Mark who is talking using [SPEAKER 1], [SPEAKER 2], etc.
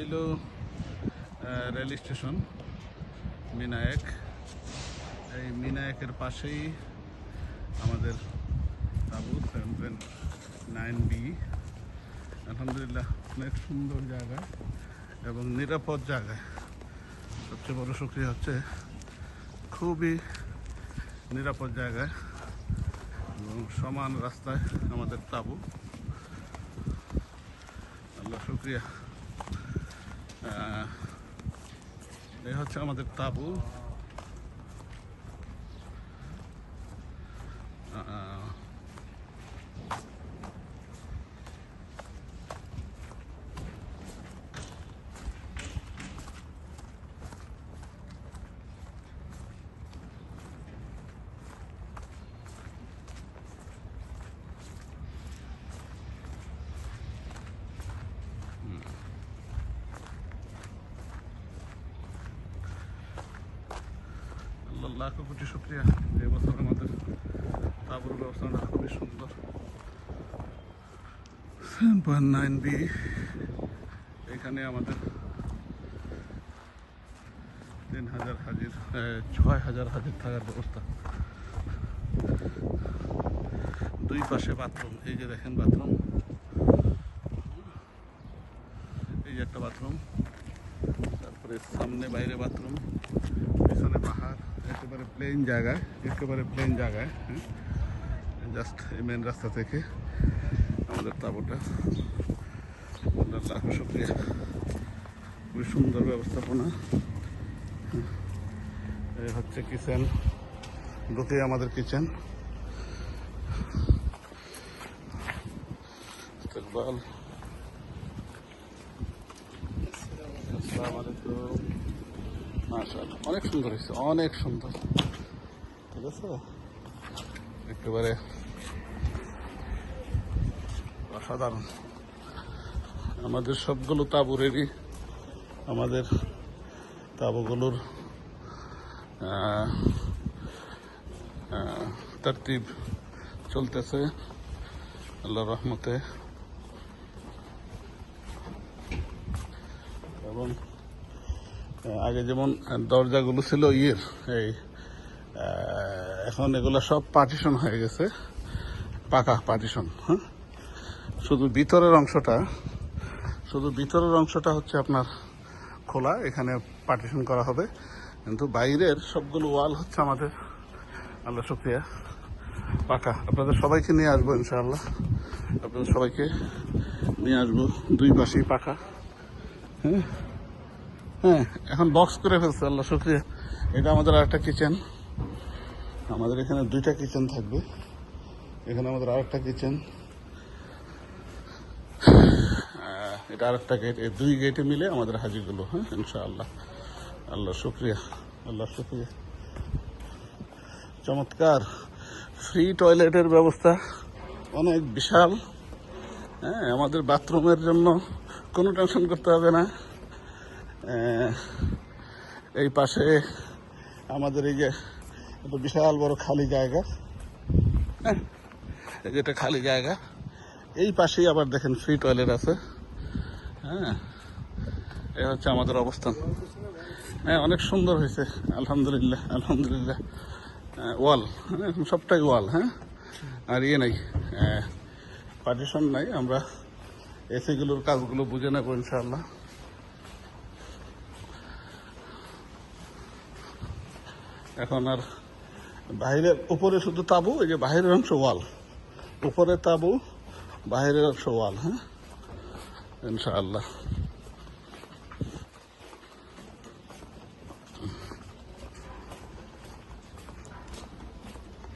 [SPEAKER 1] এটা rail station, মিনায়ক। এই মিনায়কের পাশেই আমাদের তাবু, সেভেন নাইন বি। আলহামদুলিল্লাহ, অনেক সুন্দর জায়গা এবং নিরাপদ জায়গা। সবচেয়ে বড় সুক্রিয়া হচ্ছে, খুবই নিরাপদ জায়গায় এবং সমান রাস্তায় আমাদের তাবু। আল্লাহ শুক্রিয়া। এই হচ্ছে আমাদের তাবু। আল্লাহ লাখ কোটি শুক্রিয়া। এই বছর আমাদের তাবুর ব্যবস্থাটা খুবই সুন্দর। সেভেন পয়েন্ট নাইন বি এখানে আমাদের তিন হাজার হাজির ছয় হাজার হাজির থাকার ব্যবস্থা। দুই পাশে বাথরুম এই যে দেখেন বাথরুম এই যে একটা বাথরুম তারপরে সামনে বাইরে বাথরুম। পিছনে পাহাড়, একেবারে প্লেন জায়গায়, একেবারে প্লেন জায়গায় হ্যাঁ। জাস্ট এই মেন রাস্তা থেকে আমাদের তাবুটা। আপনার লাখ শুক্রিয়া খুবই সুন্দর ব্যবস্থাপনা। হ্যাঁ। এই হচ্ছে কিচেন ঢুকে আমাদের কিচেন আসসালামু আলাইকুম। মাশাআল্লাহ, অনেক সুন্দর হয়েছে, অনেক সুন্দর। ঠিক আছে? একেবারে অসাধারণ। আমাদের সবগুলো তাবুরেরই, আমাদের তাবুগুলোর তারতিব চলতেছে। আল্লাহ রহমতে। এবং আগে যেমন দরজাগুলো ছিল ইয়ের, এই এখন এগুলো সব পার্টিশন হয়ে গেছে, পাকা পার্টিশন হ্যাঁ? শুধু ভিতরের অংশটা, শুধু ভিতরের অংশটা হচ্ছে আপনার খোলা, এখানে পার্টিশন করা হবে। কিন্তু বাইরের সবগুলো ওয়াল হচ্ছে আমাদের। আল্লাহ শুক্রিয়া। পাকা। আপনাদের সবাইকে নিয়ে আসব ইনশাআল্লাহ। আপনাদের সবাইকে নিয়ে আসব। দুই পাশেই পাকা। হ্যাঁ? হ্যাঁ। এখন বক্স করে ফেলছে, আল্লাহ শুক্রিয়া। এটা আমাদের আরেকটা কিচেন আমাদের এখানে দুইটা কিচেন থাকবে। এখানে আমাদের আরেকটা কিচেন এটা আরেকটা গেট এই দুই গেটে মিলে আমাদের হাজিগুলো হ্যাঁ ইনশাআল্লাহ। আল্লাহ শুক্রিয়া আল্লাহ শুক্রিয়া। চমৎকার। ফ্রি টয়লেটের ব্যবস্থা, অনেক বিশাল। হ্যাঁ আমাদের বাথরুমের জন্য কোনো টেনশন করতে হবে না। এই পাশে আমাদের এই যে একটা বিশাল বড় খালি জায়গা। হ্যাঁ এই যে খালি জায়গা। এই পাশেই আবার দেখেন ফ্রি টয়লেট আছে। হ্যাঁ এই হচ্ছে আমাদের অবস্থান। হ্যাঁ অনেক সুন্দর হয়েছে। আলহামদুলিল্লাহ আলহামদুলিল্লাহ। ওয়াল হ্যাঁ সবটাই ওয়াল হ্যাঁ। আর ইয়ে নাই পার্টিশন নাই। আমরা এসিগুলোর কাজগুলো বুঝে নেব ইনশাআল্লাহ। এখন আর বাহিরের উপরে শুধু তাবু, এই যে বাহিরের অংশ ওয়াল। উপরে তাবু বাহিরের অংশ ওয়াল হ্যাঁ? ইনশাআল্লাহ।